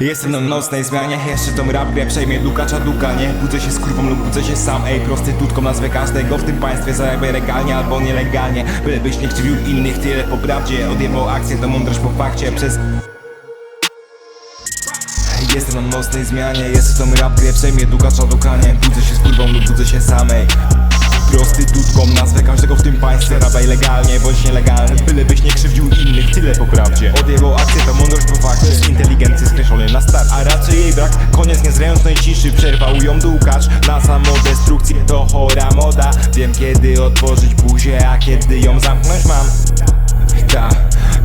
Jestem na nocnej zmianie, jeszcze tą rap przejmie dukacza dukanie Budzę się z kurwą lub budzę się sam, ej Prostytutką nazwę każdego w tym państwie Zarabiaj legalnie albo nielegalnie. Bylebyś nie krzywdził innych, tyle po prawdzie. Odjebał akcję, to mądrość po fakcie. Przez Jestem na nocnej zmianie, jest tą rap przejmie dukacza dukanie Budzę się z kurwą lub budzę się samej Prostytutką nazwę każdego w tym państwie. Rabaj legalnie bądź nielegalnie ją dłukacz na samodestrukcję To chora moda. Wiem kiedy otworzyć buzię, a kiedy ją zamknąć mam. Ta,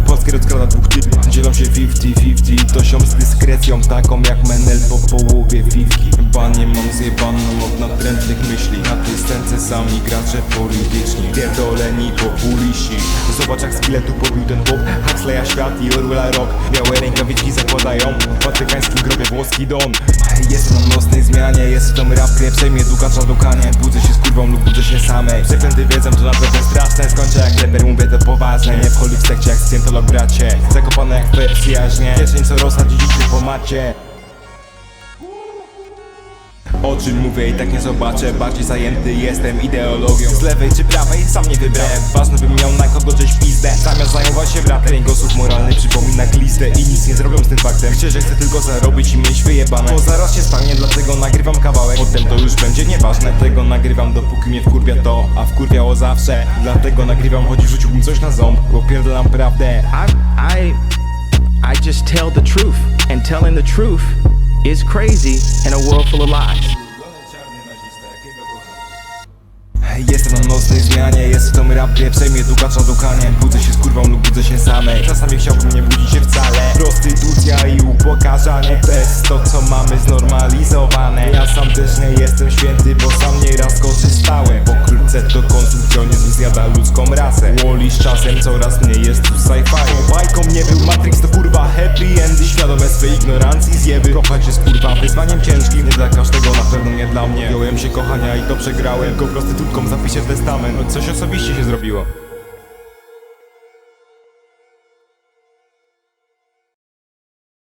Polskie rozkrada dwóch typów Dzielą się 50-50 To się z dyskrecją taką jak Menel po połowie fifki. Chyba nie mam zjebaną od natrętnych myśli. Na tej scence sami gracze polityczni Pierdoleni populiści Zobacz jak z biletu pobił ten pop Huxleya świat i Orwella rock Białe rękawiczki zakładają. W watykańskim grobie włoski don Jestem na nocnej zmianie Jest w tą rap grę przejmie dukacza dukanie Budzę się z kurwą lub budzę się samej. Przeklęty wiedzą to naprawdę straszne. Skończę jak leper mówię to poważne Nie wchodzi w sekcie jak scjentolog bracie. Zakopane jak w persjaźnie Kieszeń co rozsadzi dzieci po macie. O czym mówię i tak nie zobaczę. Bardziej zajęty jestem ideologią. Z lewej czy prawej sam nie wybrałem. Ważne bym miał na I nic nie zrobią z tym faktem. Że chcę tylko zarobić i mieć wyjebane. Bo zaraz się stanie, dlatego nagrywam kawałek. Potem to już będzie nieważne Tego nagrywam dopóki mnie wkurwia to A wkurwiało zawsze. Dlatego nagrywam, choć rzuciłbym coś na ząb Bo pierdolam prawdę. I I I just tell the truth, and telling the truth is crazy in a world full of lies. Jestem na nocnej zmianie, jest w tą rap grę przejmie dukacza dukanie Budzę się z kurwą lub budzę się samej. Czasami chciałbym nie budzić się wcale. Prostytucja i upokarzanie To jest to co mamy znormalizowane. Ja sam też nie jestem święty, bo sam z czasem coraz mniej jest tu sci-fi. Bajką nie był Matrix to kurwa happy end. I świadome swej ignorancji zjeby. Kochać jest kurwa wyzwaniem ciężkim. Nie dla każdego, na pewno nie dla mnie. Wziąłem się kochania i to przegrałem. Go prostytutką zapiszę w testament. No Coś osobiście się zrobiło